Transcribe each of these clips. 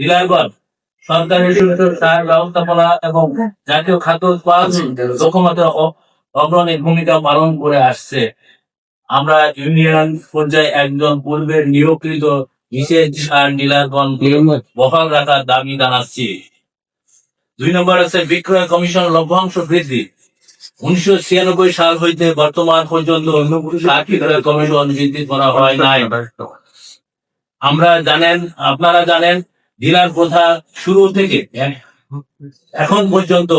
ডিলারগণ সরকারি সার ব্যবস্থাপনা এবং জাতীয় খাদ্য উৎপাদন লক্ষ্যমাত্রা অগ্রণী ভূমিকা পালন করে আসছে। আমরা ইউনিয়ন পর্যায়ে একজন পূর্বের নিয়োগকৃত বিশেষ সার ডিলারগণ বহাল রাখার দাবি জানাচ্ছি। দুই নম্বর আছে বিক্রয় কমিশন লভ্যাংশ বৃদ্ধি। উনিশশো ছিয়ানব্বই সাল হইতে বর্তমান পর্যন্ত বিক্রয় কমিশন বৃদ্ধি করা হয় নাই। আমরা জানেন আপনারা জানেন ডিলার প্রথা শুরু থেকে এখন পর্যন্ত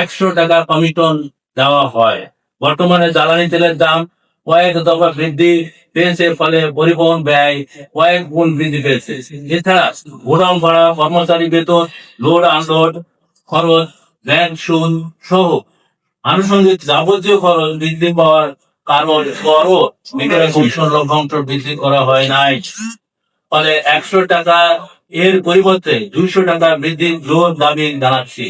একশো টাকা কমিশন দেওয়া হয়। বর্তমানে জ্বালানি তেলের দাম কয়েক দফা বৃদ্ধি পেয়েছে, ফলে পরিবহন ব্যয় কয়েক গুণ বৃদ্ধি পেয়েছে। এছাড়া গোডাউন ভাড়া, কর্মচারী বেতন লোড আনলোড খরচ ব্যাংক সুদ সহ আনুষঙ্গিক যাবতীয় খরচ বৃদ্ধি পাওয়ার কারণ বড় বিক্রয় কমিশন লভ্যাংশ বৃদ্ধি করা হয় নাই। ফলে একশো টাকা এর পরিবর্তে দুইশো টাকা বৃদ্ধির জোর দাবি জানাচ্ছি।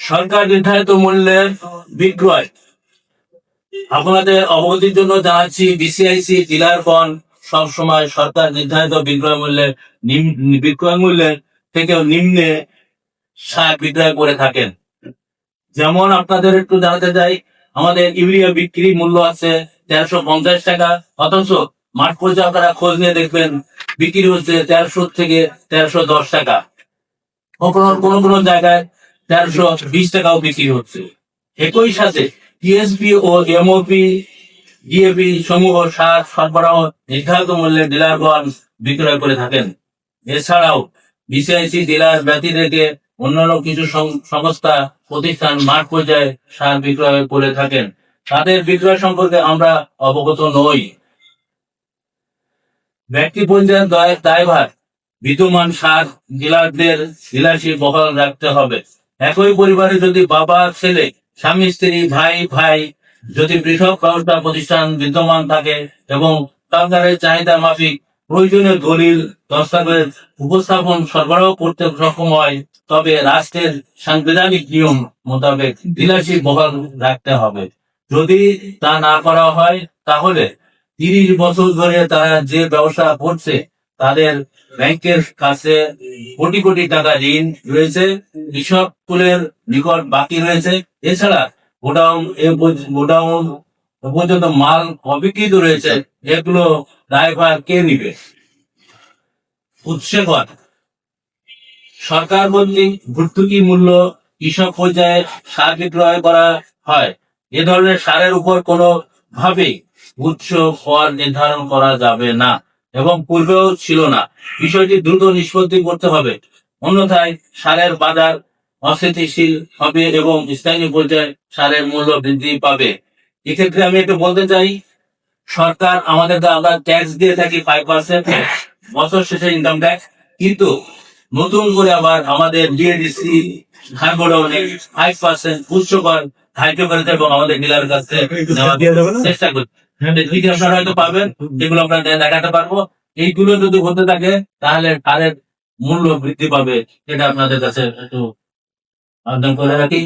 সরকার নির্ধারিত মূল্যের বিক্রয়। আপনাদের অবগতির জন্য জানাচ্ছি বিসিআইসি ডিলারগণ সবসময় সরকার নির্ধারিত বিক্রয় মূল্যের বিক্রয় মূল্যের থেকেও নিম্নে সার বিক্রয় করে থাকেন। যেমন আপনাদের একটু জানাতে চাই, আমাদের ইউরিয়া বিক্রি মূল্য আছে তেরোশো পঞ্চাশ টাকা, অথচ মাঠ পর্যায়ে আপনারা খোঁজ নিয়ে দেখবেন, বিক্রি হচ্ছে তেরোশো থেকে তেরোশো দশ টাকা। কোনো কোনো জায়গায় তেরোশো বিশ টাকাও বিক্রি হচ্ছে। একই সাথে টিএসপি ও এমওপি ডিএপি সমূহ সার সরবরাহ নির্ধারিত মূল্যে ডিলারগণ বিক্রয় করে থাকেন। এছাড়াও বিসিআইসি ডিলার ব্যতি রেখে অন্যান্য কিছু সংস্থা, প্রতিষ্ঠান মাঠ পর্যায়ে সার বিক্রয় করে থাকেন। তাদের বিক্রয় সম্পর্কে আমরা অবগত নই। ব্যক্তি পর্যায়ের দায়- দায়ভার বিদ্যমান সার ডিলারদের ডিলারশিপ বহাল রাখতে হবে। একই পরিবারে যদি বাবা, ছেলে, স্বামী, স্ত্রী, ভাই ভাই যদি বৃহৎ ব্যবসা প্রতিষ্ঠান বিদ্যমান থাকে এবং সরকারের চাহিদা মাফিক প্রয়োজনীয় দলিল, দস্তাবেজ, উপস্থাপন সরবরাহ করতে সক্ষম হয়, তবে রাষ্ট্রের সাংবিধানিক নিয়ম মোতাবেক ডিলারশিপ বহাল রাখতে হবে। যদি তা না করা হয়, তাহলে তিরিশ বছর ধরে তারা যে ব্যবসা করছে, তাদের ব্যাংকের কাছে কোটি কোটি টাকা ঋণ রয়েছে, কৃষক কুলের নিকট বাকি রয়েছে। এছাড়া গোডাউন গোডাউন পর্যন্ত মাল অবিকৃত রয়েছে, এগুলো ড্রাইভার কে নিবে? উৎসেকর সরকার কর্তৃক ভর্তুকি মূল্য কৃষক পর্যায়ে সার বিক্রয় করা হয়। এ ধরনের সারের উপর কোনো ভাবেই উচ্চ কর নির্ধারণ করা যাবে না এবং পূর্বেও ছিল না। বিষয়টি দ্রুত নিষ্পত্তি করতে হবে। অন্যথায় সারের বাজার অস্থিতিশীল হবে এবং স্থানীয় পর্যায়ে সারের মূল্য বৃদ্ধি পাবে। এক্ষেত্রে আমি একটু বলতে চাই সরকার আমাদের আমরা ট্যাক্স দিয়ে থাকি ফাইভ পার্সেন্ট বছর শেষে ইনকাম ট্যাক্স কিন্তু নতুন করে আবার আমাদের ডিএডিসি হারবোডাউনে ফাইভ পার্সেন্ট উচ্চ কর ধার্য করেছে এবং আমাদের ডিলার কাছে চেষ্টা করছে। দুইটি আপনারা হয়তো পাবেন যেগুলো আমরা দেখাতে পারব। এইগুলো যদি হতে থাকে, তাহলে তাদের মূল্য বৃদ্ধি পাবে, এটা আপনাদের কাছে একটু আবেদন করে রাখি।